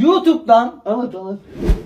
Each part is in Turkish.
YouTube'dan Anlat anlat.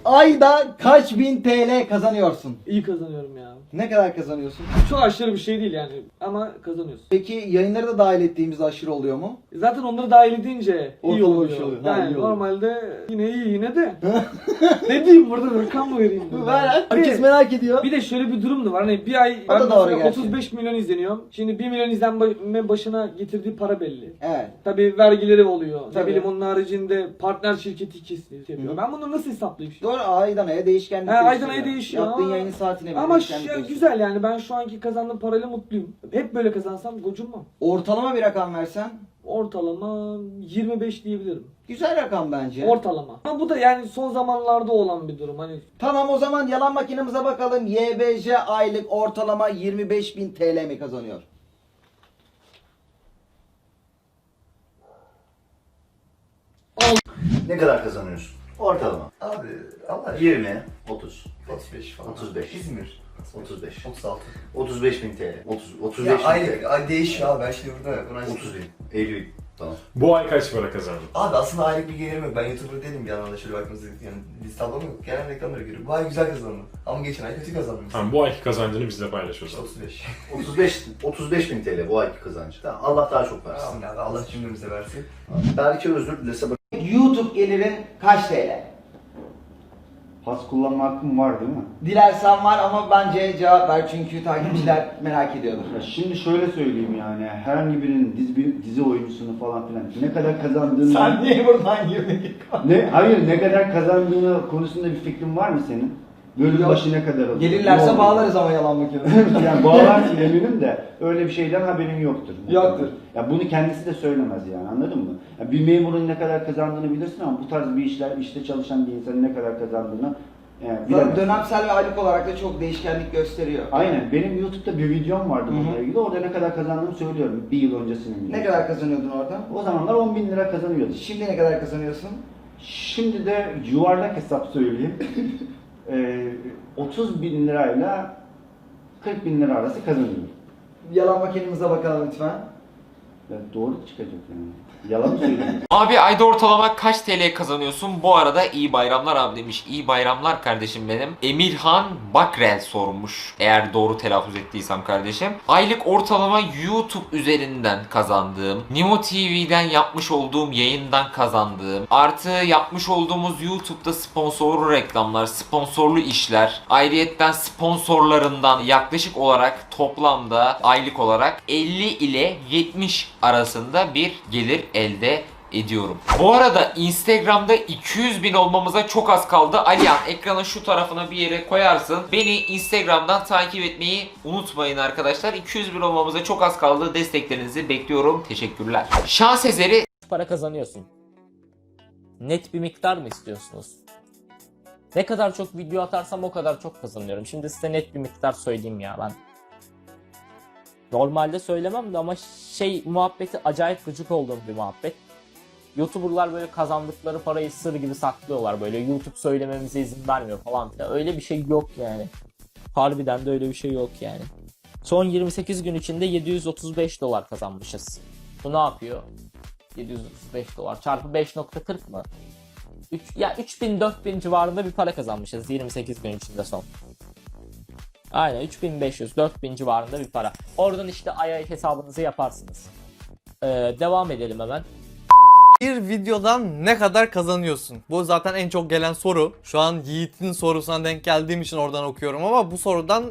Ayda kaç bin TL kazanıyorsun? İyi kazanıyorum ya. Ne kadar kazanıyorsun? Çok aşırı bir şey değil yani ama kazanıyorsun. Peki yayınları da dahil ettiğimizde aşırı oluyor mu? Zaten onları dahil edince iyi Ortalama oluyor. bir şey oluyor. Ha, Yani iyi oluyor. normalde yine iyi yine de. ne diyeyim burada rakam mı vereyim? burada? Herkes merak ediyor. Bir de şöyle bir durum da var. Hani bir ay O da ben doğru mesela gerçi. 35 milyon izleniyorum. Şimdi 1 milyon izlenme başına getirdiği para belli. Evet. Tabii vergileri oluyor. Tabii. bileyim onun haricinde partner şirketi kesiyor. yapıyor. Ben bunu nasıl hesaplayayım şimdi? Doğru aydan aya değişkenlik He, aydan gösteriyor. aya değişiyor Yaptığın yayının saatine bile Ama değişkenlik gösteriyor. güzel yani ben şu anki kazandığım parayla mutluyum. Hep böyle kazansam gocunmam. Ortalama bir rakam versen Ortalama 25 diyebilirim. güzel rakam bence. Ortalama. Ama bu da yani son zamanlarda olan bir durum. Hani tamam o zaman yalan makinemize bakalım. YBJ aylık ortalama 25.000 TL mi kazanıyor? Ne kadar kazanıyorsun? Ortalama. Abi Allah 20, 30, 35 falan. 35. İzmir. 35. 36. 35 bin TL. 30, 35 Ya bin TL. ay değişiyor abi ben şimdi burada buna 30 bin. 50 bin. Tamam. Bu ay kaç para kazandın? Abi aslında aylık bir gelirim yok. Ben YouTuber değilim bir yandan da şöyle baktığınızda yani liste tablom yok. Genel reklamlara görüyorum. Bu ay güzel kazandım. Ama geçen ay kötü kazandım. Tamam bu ayki kazancını bizle paylaş o İşte zaman. 35. 35, 35 bin TL bu ayki kazancı. Tamam, Allah daha çok versin. Amin abi Allah cümlemize versin. Belki özür dilese. YouTube gelirin kaç TL? Pas kullanma hakkım var değil mi? Dilersen var ama bence cevap ver çünkü takipçiler merak ediyordur. Ya şimdi şöyle söyleyeyim yani herhangi birinin dizi, dizi oyuncusunu falan filan ne kadar kazandığını Sen niye buradan girdin? ne hayır ne kadar kazandığını konusunda bir fikrin var mı senin? Bölüm başı ne kadar? Ne Gelirlerse bağlarız ama yalan makinesi. yani bağlarsın eminim de öyle bir şeyden haberim yoktur. Yoktur. Ya bunu kendisi de söylemez yani anladın mı? Ya bir memurun ne kadar kazandığını bilirsin ama bu tarz bir işler işte çalışan bir insanın ne kadar kazandığını yani bilemezsin. dönemsel ve aylık olarak da çok değişkenlik gösteriyor. Aynen. Benim YouTube'da bir videom vardı Hı hı. bununla ilgili. Orada ne kadar kazandığımı söylüyorum. Bir yıl öncesinin. Ne kadar kazanıyordun orada? O zamanlar 10 bin lira kazanıyordum. Şimdi ne kadar kazanıyorsun? Şimdi de yuvarlak hesap söyleyeyim. Ee, 30 bin lirayla 40 bin lira arası kazanıyorum. Yalan makinemize bakalım lütfen. Ya doğru çıkacak yani. Yalan mı söylüyorum? Abi ayda ortalama kaç TL kazanıyorsun? Bu arada iyi bayramlar abi demiş. İyi bayramlar kardeşim benim. Emirhan Bakrel sormuş. Eğer doğru telaffuz ettiysem kardeşim. Aylık ortalama YouTube üzerinden kazandığım, Nimo TV'den yapmış olduğum yayından kazandığım, artı yapmış olduğumuz YouTube'da sponsorlu reklamlar, sponsorlu işler, ayrıyetten sponsorlarından yaklaşık olarak toplamda aylık olarak 50 ile 70 arasında bir gelir elde ediyorum. Bu arada Instagram'da 200 bin olmamıza çok az kaldı. Alihan ekranın şu tarafına bir yere koyarsın. Beni Instagram'dan takip etmeyi unutmayın arkadaşlar. 200 bin olmamıza çok az kaldı. Desteklerinizi bekliyorum. Teşekkürler. Şans eseri para kazanıyorsun. Net bir miktar mı istiyorsunuz? Ne kadar çok video atarsam o kadar çok kazanıyorum. Şimdi size net bir miktar söyleyeyim ya ben. Normalde söylemem de ama şey muhabbeti acayip gıcık olduğum bir muhabbet. YouTuber'lar böyle kazandıkları parayı sır gibi saklıyorlar böyle. YouTube söylememize izin vermiyor falan filan. Öyle bir şey yok yani. Harbiden de öyle bir şey yok yani. Son 28 gün içinde 735 dolar kazanmışız. Bu ne yapıyor? 735 dolar çarpı 5.40 mı? 3, ya 3000 4000 civarında bir para kazanmışız 28 gün içinde son. Aynen 3500 4000 civarında bir para. Oradan işte ay hesabınızı yaparsınız. Ee, devam edelim hemen. Bir videodan ne kadar kazanıyorsun? Bu zaten en çok gelen soru. Şu an Yiğit'in sorusuna denk geldiğim için oradan okuyorum ama bu sorudan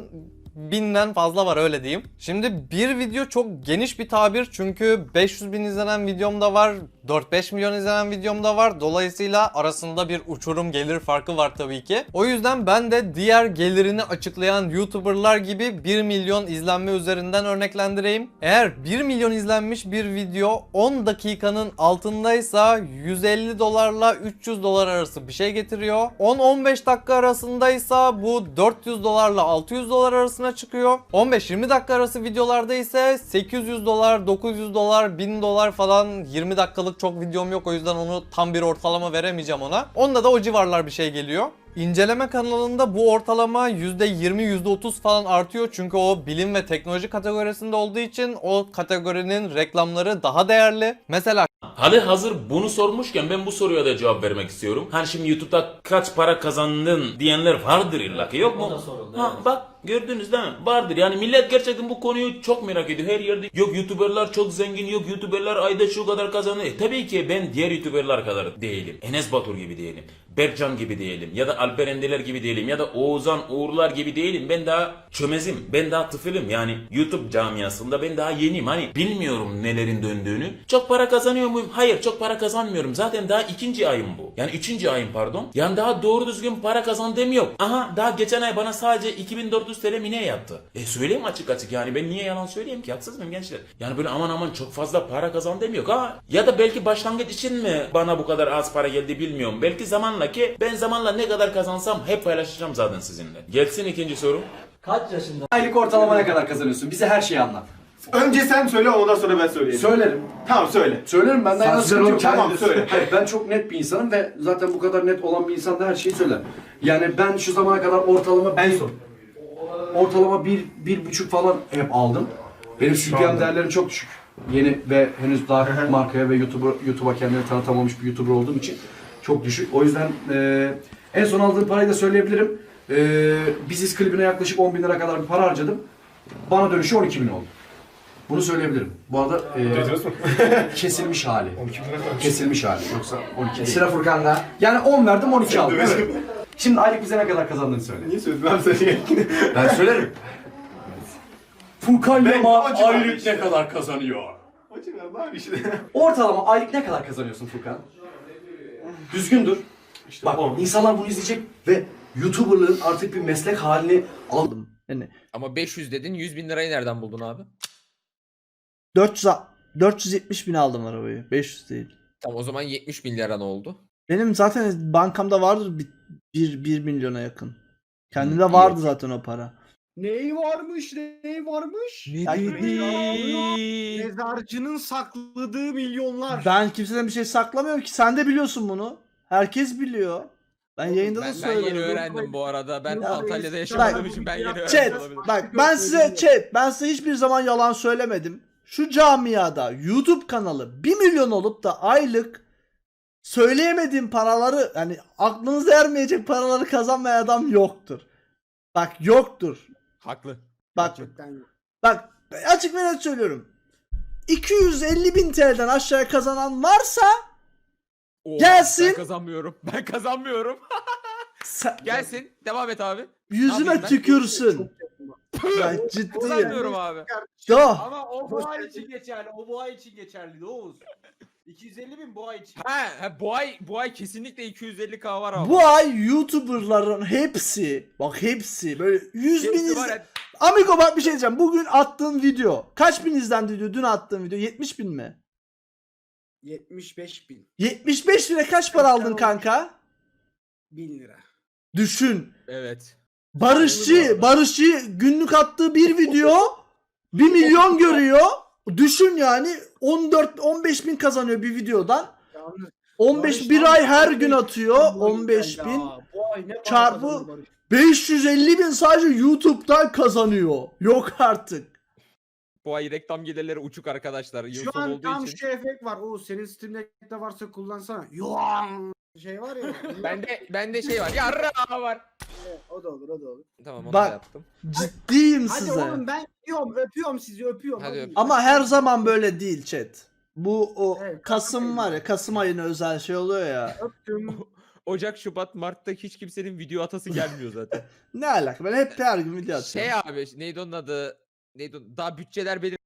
binden fazla var öyle diyeyim. Şimdi bir video çok geniş bir tabir çünkü 500 bin izlenen videom da var, 4-5 milyon izlenen videom da var. Dolayısıyla arasında bir uçurum gelir farkı var tabii ki. O yüzden ben de diğer gelirini açıklayan YouTuber'lar gibi 1 milyon izlenme üzerinden örneklendireyim. Eğer 1 milyon izlenmiş bir video 10 dakikanın altındaysa 150 dolarla 300 dolar arası bir şey getiriyor. 10-15 dakika arasındaysa bu 400 dolarla 600 dolar arasına çıkıyor. 15-20 dakika arası videolarda ise 800 dolar, 900 dolar, 1000 dolar falan 20 dakikalık çok videom yok o yüzden onu tam bir ortalama veremeyeceğim ona. Onda da o civarlar bir şey geliyor. İnceleme kanalında bu ortalama %20 %30 falan artıyor çünkü o bilim ve teknoloji kategorisinde olduğu için o kategorinin reklamları daha değerli. Mesela Hali hazır bunu sormuşken ben bu soruya da cevap vermek istiyorum. Hani şimdi YouTube'da kaç para kazandın diyenler vardır illa ki yok mu? Ha, bak gördünüz değil mi? Vardır yani millet gerçekten bu konuyu çok merak ediyor. Her yerde yok YouTuber'lar çok zengin yok YouTuber'lar ayda şu kadar kazanıyor. E, tabii ki ben diğer YouTuber'lar kadar değilim. Enes Batur gibi değilim. Berkcan gibi değilim. Ya da Alper Endeler gibi değilim. Ya da Oğuzhan Uğurlar gibi değilim. Ben daha çömezim. Ben daha tıfılım. Yani YouTube camiasında ben daha yeniyim. Hani bilmiyorum nelerin döndüğünü. Çok para kazanıyor muyum? Hayır çok para kazanmıyorum. Zaten daha ikinci ayım bu. Yani üçüncü ayım pardon. Yani daha doğru düzgün para kazandığım yok. Aha daha geçen ay bana sadece 2400 TL mi ne yaptı? E söyleyeyim açık açık yani ben niye yalan söyleyeyim ki haksız mıyım gençler? Yani böyle aman aman çok fazla para kazandığım yok ha. Ya da belki başlangıç için mi bana bu kadar az para geldi bilmiyorum. Belki zamanla ki ben zamanla ne kadar kazansam hep paylaşacağım zaten sizinle. Gelsin ikinci soru. Kaç yaşında? Aylık ortalama ne kadar kazanıyorsun? Bize her şeyi anlat. Önce sen söyle ondan sonra ben söyleyeyim. Söylerim. Tamam söyle. Söylerim benden yana sıkıntı yok, tamam, söyle. Hayır, ben çok net bir insanım ve zaten bu kadar net olan bir insan da her şeyi söyler. Yani ben şu zamana kadar ortalama En son. ortalama bir, bir buçuk falan hep aldım. Benim CPM değerlerim çok düşük. Yeni ve henüz daha markaya ve YouTube'a YouTube'a kendini tanıtamamış bir YouTuber olduğum için çok düşük. O yüzden e, en son aldığım parayı da söyleyebilirim. E, Biziz klibine yaklaşık 10 bin lira kadar bir para harcadım. Bana dönüşü 12 bin oldu. Bunu söyleyebilirim. Bu arada e, kesilmiş hali. 12 lira Kesilmiş hali. Yoksa 12 değil. Sıra Furkan'da. Yani 10 verdim 12 aldım. Evet. Şimdi aylık bize ne kadar kazandığını söyle. Niye söyledin? Ben söyleyeyim. Ben söylerim. Ben Furkan Yaman acı aylık ne kadar kazanıyor? Hocam abi işte. Ortalama aylık ne kadar kazanıyorsun Furkan? Düzgün dur. Bak insanlar bunu izleyecek ve YouTuber'lığın artık bir meslek halini aldım. Yani Ama 500 dedin 100 bin lirayı nereden buldun abi? 400, 470 bin aldım arabayı. 500 değil. Tamam o zaman 70 bin lira ne oldu? Benim zaten bankamda vardır bir, bir, bir milyona yakın. Kendimde Hı, vardı zaten o para. Neyi varmış neyi varmış? Ya, Mezarcının sakladığı milyonlar. ben kimseden bir şey saklamıyorum ki. Sen de biliyorsun bunu. Herkes biliyor. Ben yayında da söylüyorum. bu arada. Ben Ya, Antalya'da yaşamadığım için ben yeni Chat bak ben size chat ben size hiçbir zaman yalan söylemedim. Şu camiada YouTube kanalı 1 milyon olup da aylık söyleyemediğim paraları yani aklınıza ermeyecek paraları kazanmayan adam yoktur. Bak yoktur. Haklı. Bak bak açık ve net söylüyorum. 250 bin TL'den aşağıya kazanan varsa Gelsin. Ben kazanmıyorum. Ben kazanmıyorum. Gelsin. Devam et abi. ben? tükürsün. Ben ciddiyim. Kazanmıyorum abi. Yo. Ama o bu ay için geçerli. O bu ay için geçerli Oğuz. 250 bin bu ay için. Ha, ha, bu ay bu ay kesinlikle 250k var abi. Bu ay YouTuber'ların hepsi bak hepsi böyle 100 bin Hepsi var izle... Amigo bak bir şey diyeceğim. Bugün attığım video kaç bin izlendi diyor dün attığım video 70 bin mi? 75 bin. 75 lira kaç para aldın kanka? 1000 lira. Düşün. Evet. Barışçı, Barışçı günlük attığı bir video 1 milyon görüyor. Düşün yani 14 15 bin kazanıyor bir videodan. Yalnız 15 bir ay her gün atıyor 15 bin. Bu ay ne para çarpı- kazandı Barış? 550 bin sadece YouTube'dan kazanıyor. Yok artık. Bu ay reklam gelirleri uçuk arkadaşlar. Yıl Şu sonu an olduğu tam için. şu efekt var. O senin Steam'de varsa kullansana. Yuan şey var ya. Bende bende şey var. Yarra var. o da olur o da olur. Tamam onu Bak. da yaptım. Ciddiyim Hadi size. oğlum ben öpüyorum öpüyorum sizi öpüyorum. Hadi Hadi. öp. Ama her zaman böyle değil chat. Bu o Evet, Kasım Kasım var ya Kasım ayına özel şey oluyor ya. öptüm. Ocak, Şubat, Mart'ta hiç kimsenin video atası gelmiyor zaten. Ne alaka ben hep her gün video atıyorum. şey abi neydi onun adı? Neydi onun- Daha bütçeler belir